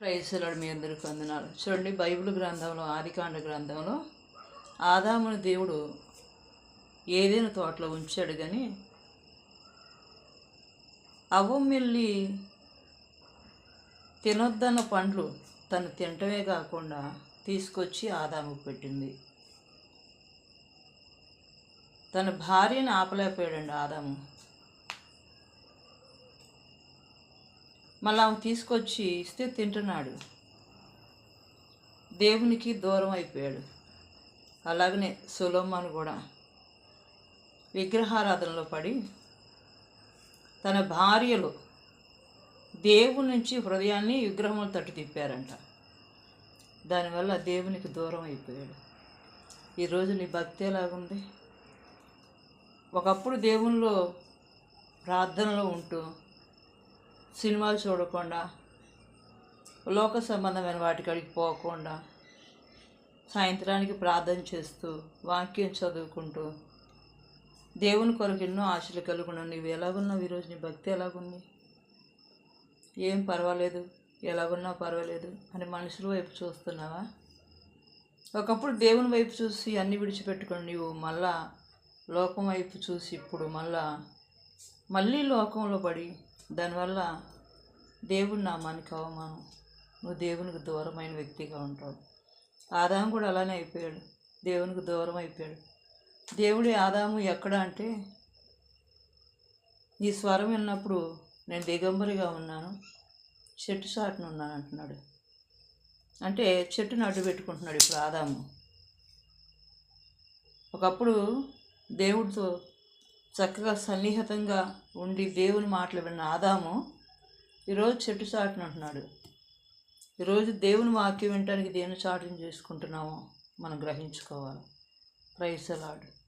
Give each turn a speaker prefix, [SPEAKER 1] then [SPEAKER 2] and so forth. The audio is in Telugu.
[SPEAKER 1] ప్రైసలాడు మీ అందరికీ వందనాలు. చూడండి బైబిల్ గ్రంథంలో ఆదికాండ గ్రంథంలో ఆదాముని దేవుడు ఏదైనా తోటలో ఉంచాడు కానీ అవ్వమెల్లి తినొద్దన్న పండ్లు తను తినటమే కాకుండా తీసుకొచ్చి ఆదాము పెట్టింది. తన భార్యను ఆపలేకపోయాడండి ఆదాము. మళ్ళీ ఆమె తీసుకొచ్చి ఇస్తే తింటున్నాడు. దేవునికి దూరం అయిపోయాడు. అలాగనే సులోమాన్ కూడా విగ్రహారాధనలో పడి తన భార్యలు దేవుని నుంచి హృదయాన్ని విగ్రహములు తట్టు తిప్పారంట. దానివల్ల దేవునికి దూరం అయిపోయాడు. ఈరోజు నీ భక్తి ఎలాగుంది? ఒకప్పుడు దేవునిలో ప్రార్థనలో ఉంటూ సినిమాలు చూడకుండా లోక సంబంధమైన వాటికడికి పోకుండా సాయంత్రానికి ప్రార్థన చేస్తూ వాక్యం చదువుకుంటూ దేవుని కొరకు ఎన్నో ఆశలు కలుగున్నావు నువ్వు ఎలాగున్నావు? ఈరోజు నీ భక్తి ఎలాగుంది? ఏం పర్వాలేదు. ఎలాగున్నా పర్వాలేదు అని మనుషుల వైపు చూస్తున్నావా? ఒకప్పుడు దేవుని వైపు చూసి అన్ని విడిచిపెట్టుకొని నీవు మళ్ళా లోకం వైపు చూసి ఇప్పుడు మళ్ళా మళ్ళీ లోకంలో పడి దానివల్ల దేవుడి నామానికి అవమానం. నువ్వు దేవునికి దూరమైన వ్యక్తిగా ఉంటావు. ఆదాము కూడా అలానే అయిపోయాడు. దేవునికి దూరం అయిపోయాడు. దేవుడి ఆదాము ఎక్కడ అంటే ఈ స్వరం విన్నప్పుడు నేను దిగంబరిగా ఉన్నాను చెట్టు చాటును ఉన్నాను అంటున్నాడు. అంటే చెట్టును అడ్డు పెట్టుకుంటున్నాడు ఇప్పుడు ఆదాము. ఒకప్పుడు దేవుడితో చక్కగా సన్నిహితంగా ఉండి దేవుని మాటలు విన్న ఆదాము ఈరోజు చెట్టు చాటును అంటున్నాడు. ఈరోజు దేవుని వాక్యం వినటానికి దేని చాటును చేసుకుంటున్నామో మనం గ్రహించుకోవాలి. ప్రైసలాడు